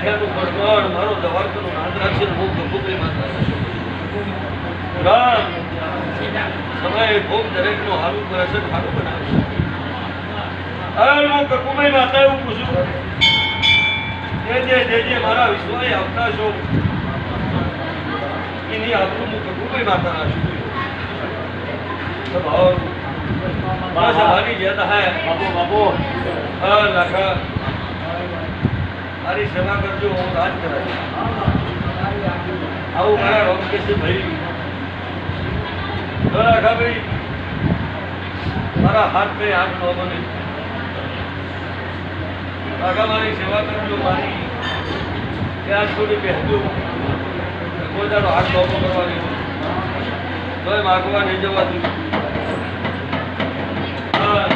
બેઠેલું ગણગણ મારું દવાખાનું નાદરાશી ભોગ ગંગુકરી માતા સમય ભોગ દરેકનું હારું કરે ખારું બનાવે હું ગંગુભાઈ માતા એવું પૂછું જે જે જે જે મારા વિશ્વાએ આવતા છો ના છું. લખા. મારી સેવા કરજો હું રાજ આવું મારા રોગ કેસે ભાઈ લખા ભાઈ મારા હાથ પે હાથ નો બને. લખા મારી સેવા કરજો મારી ત્યાં થોડી પહેરજો કોઈ દાડો હાથ લોબો કરવા દેવો તોય માગવા નહીં જવા હા,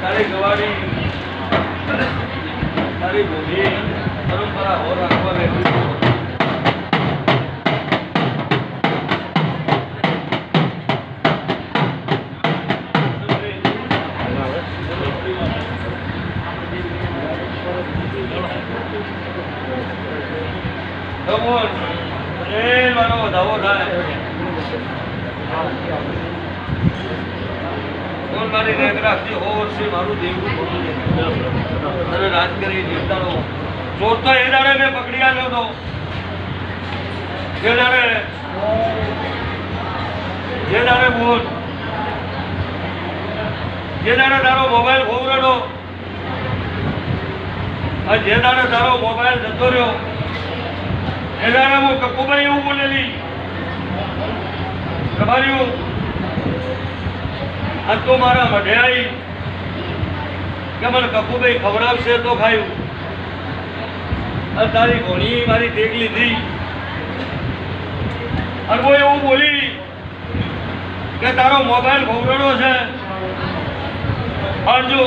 તારી ગવાડી તારી ભૂમિ પરંપરા હો રાખવા છું. મારો રેગ રાખતી હો મારું દેવું અને રાજ કરી જીવતાનો ચોર તો એ દાડે મેં પકડી આવ્યો હતો જે દાડે જે દાડે બોલ. જે દાડે તારો મોબાઈલ ખોવરેલો જે દાડે તારો મોબાઈલ જતો રહ્યો, એ દાડે હું કકુભાઈ એવું બોલેલી. તમારી આ તો મારા મઢે આવી કે મને કપુભાઈ ખવડાવશે તો ખાયું. અને તારી ઘોણી મારી ટેક લીધી અને કોઈ એવું બોલી કે તારો મોબાઈલ ખવડાડો છે. પણ જો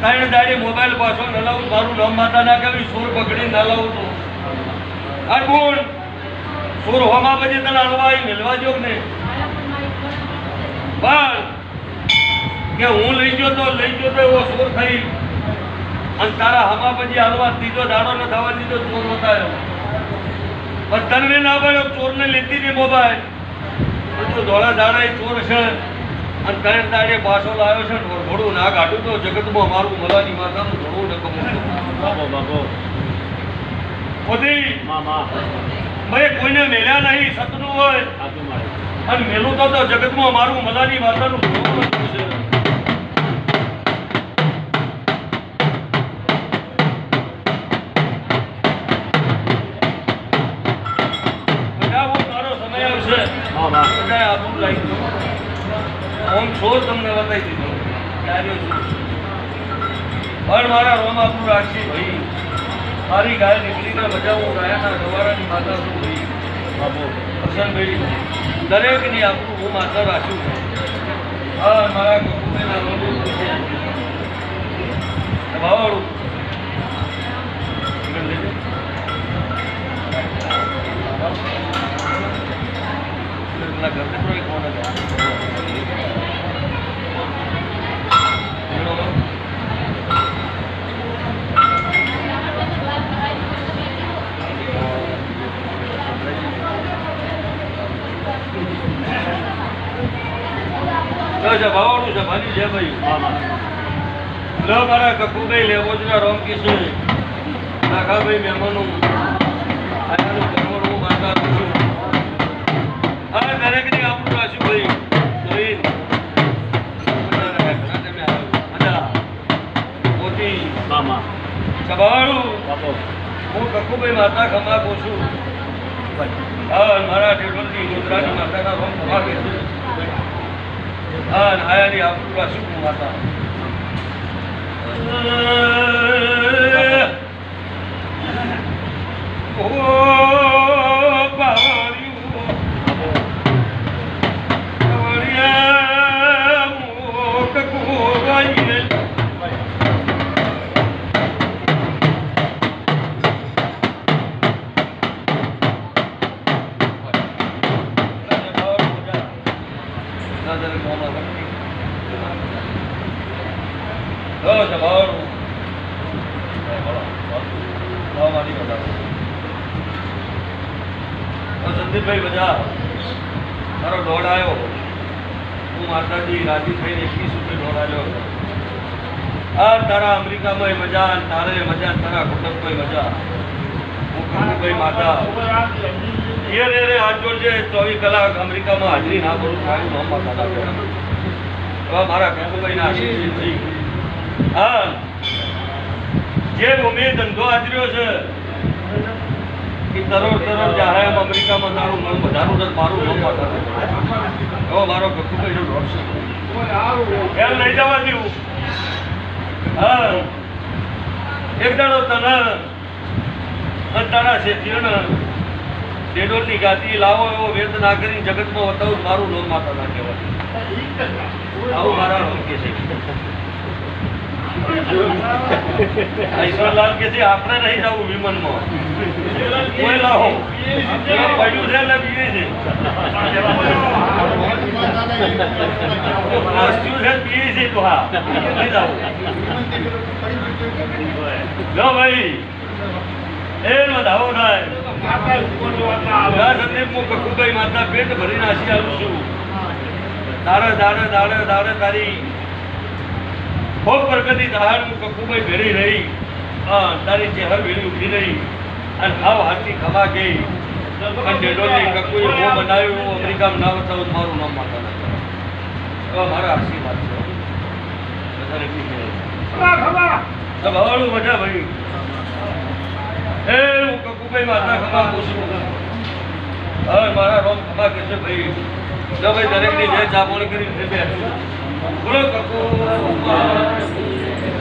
ત્રણ દાડી મોબાઈલ પાછો ન લાવું, મારું નામ માતા ના કહેવી સોર પકડી ના લાવું તો. અને બોલ, સોર હોમાં પછી તને હલવા મેળવા જો ને પણ કે હું લઈ ગયો તો, લઈ ગયો તો એવો સોર થઈ. અને તારા હમા પછી હાલવા ત્રીજો દાડો ન થવા દીધો ચોર બતાવ્યો તને ના પડ્યો ચોરને લેતી નહીં મોબાઈલ. બધું ધોળા દાડા એ ચોર છે. અને ત્રણ દાડે પાછો લાવ્યો છે ને ઘોડું ના કાઢું તો જગતમાં મારું મલાની માતાનું ઘોડું ને કમું બધી મા કોઈને મેલ્યા નહીં સતનું હોય. અને મેલું તો જગતમાં મારું મલાની માતાનું ઘોડું છે. આમ છો તમને બતાવી દીધો. છું. પણ મારા રોમ આપણું રાખશે ભાઈ. મારી ગાય નીકળીને બજાવો ગાયાના ગવારાની માતા છું ભાઈ? બાપુ હસનભાઈ દરેકની આપણું હું માતા રાખ્યું છે. હા, મારા કુટુંબના ભાવાળું પેલા છે છે ભાની છે ભાઈ. મા મારા કકુભાઈ લેવોજના રોમ કિશોર નાખાભાઈ મહેમાનો. આયાનું જમવાનું હું માતા છું હા દરેકની આપણું રાખ્યું ભાઈ. જોઈ. મોટી. મામા સભાળું. હું કકુભાઈ માતા ખમા છું. હા મારા ટેબલની ગુજરાતી માતાના રોમ ખમા કે છે હા અને આયાની આપણું રાખ્યું સંદીપભાઈ બધા તારો દોડ આવ્યો. હું માતાજી રાજી થઈને એકવીસ સુધી દોડ આવ્યો? આ તારા અમેરિકામાં મજા, તારે મજા, તારા કુટુંબમાં મજા. હું કુટુંબભાઈ માતા. એ રે રે ચોવીસ કલાક અમેરિકામાં હાજરી ના કરું થાય નામ માતા હવે મારા કુટુંબભાઈના આશીર્વાદ હા. જે ભૂમિ ધંધો હાજર્યો છે એ તરોડ તરોડ જાહે એમ અમેરિકામાં તારું નામ વધારું દર મારું મન માતા એવો મારો કુટુંબભાઈનો કઈ છે. એમ લઈ જવા દેવું હા. એક દાડો તને અને તારા શેઠીઓને ડેડોલની ગાદી લાવો એવો વેદ ના કરી જગતમાં બતાવું મારું લોન માતા ના કહેવાય. આવું મારા કે છે. ઈશ્વરલાલ કે છે આપણે નહીં જવું વિમાનમાં કોઈ લાવો પડ્યું છે એટલે બીજે છે. વસ્તુ છે બીજે છે તો હા. નહીં જવું લો ભાઈ. એ વધાવો થાય સંદીપ હું માતા પેટ ભરીને આશી આવું છું. દાડે દાડે દાડે દાડે તારી ખૂબ પ્રગતિ દહાડ હું કકુભાઈ ભેરી રહી. હા તારી હર વેલી ઉઠી રહી. અને હાવ હાથી ખમા ગઈ. અને ડેડોલની કકુએ બહુ બનાવ્યું. અમેરિકામાં ના બતાવું મારું નામ માતા ના મારા આશીર્વાદ છે. વધારે નહીં. મજા ભાઈ. એ હું કકુભાઈ માતા ખમા પૂછું હવે મારા રોમ ખમા કે છે ભાઈ. જો ભાઈ દરેકની જે પાણી કરી બોલો કકુ. glória.